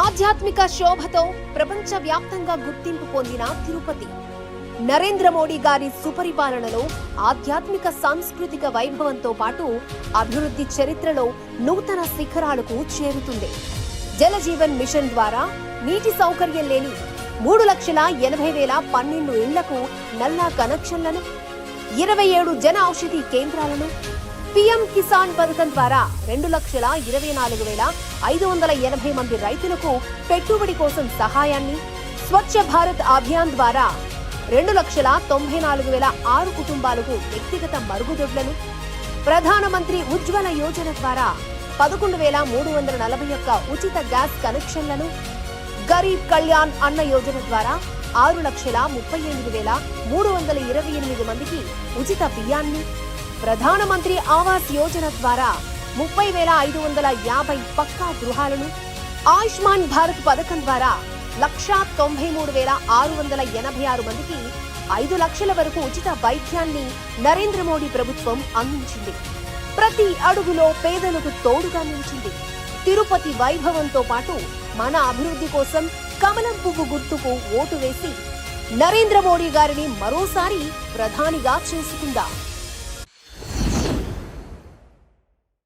ఆధ్యాత్మిక శోభతో ప్రపంచ వ్యాప్తంగా గుర్తింపు పొందిన తిరుపతి. నరేంద్ర మోడీ గారి సుపరిపాలనలో ఆధ్యాత్మిక సాంస్కృతిక వైభవంతో పాటు అభివృద్ధి చరిత్రలో నూతన శిఖరాలకు చేరుతుంది. జలజీవన్ మిషన్ ద్వారా నీటి సౌకర్యం లేని మూడు లక్షల ఎనభై వేల పన్నెండు ఇళ్ళకు నల్లా కనెక్షన్లను ఇరవై ఏడు జన ఔషధి కేంద్రాలను పిఎం కిసాన్ పథకం ద్వారా రెండు లక్షల ఇరవై నాలుగు వేల ఐదు వందల ఎనభై మంది రైతులకు పెట్టుబడి కోసం సహాయాన్ని స్వచ్ఛ భారత్ అభియాన్ ద్వారా రెండు లక్షల తొంభై నాలుగు వేల ఆరు కుటుంబాలకు వ్యక్తిగత మరుగుదొడ్లను ప్రధానమంత్రి ఉజ్వల యోజన ద్వారా పదకొండు వేల మూడు వందల నలభై ఒక్క ఉచిత గ్యాస్ కనెక్షన్లను గరీబ్ కళ్యాణ్ అన్న యోజన ద్వారా ఆరు లక్షల ముప్పై ఎనిమిది వేల మూడు వందల ఇరవై ఎనిమిది మందికి ఉచిత బియ్యాన్ని ప్రధానమంత్రి ఆవాస్ యోజన ద్వారా ముప్పై వేల ఐదు వందల యాభై పక్కా గృహాలను ఆయుష్మాన్ భారత్ పథకం ద్వారా లక్షా తొంభై మూడు వేల ఆరు వందల ఎనభై ఆరు మందికి ఐదు లక్షల వరకు ఉచిత వైద్యాన్ని నరేంద్ర మోడీ ప్రభుత్వం అందించింది. ప్రతి అడుగులో పేదలకు తోడుగా నిలిచింది. తిరుపతి వైభవంతో పాటు మన అభివృద్ధి కోసం కమలం పువ్వు గుర్తుకు ఓటు వేసి నరేంద్ర మోడీ గారిని మరోసారి ప్రధానిగా చేసుకుందాం.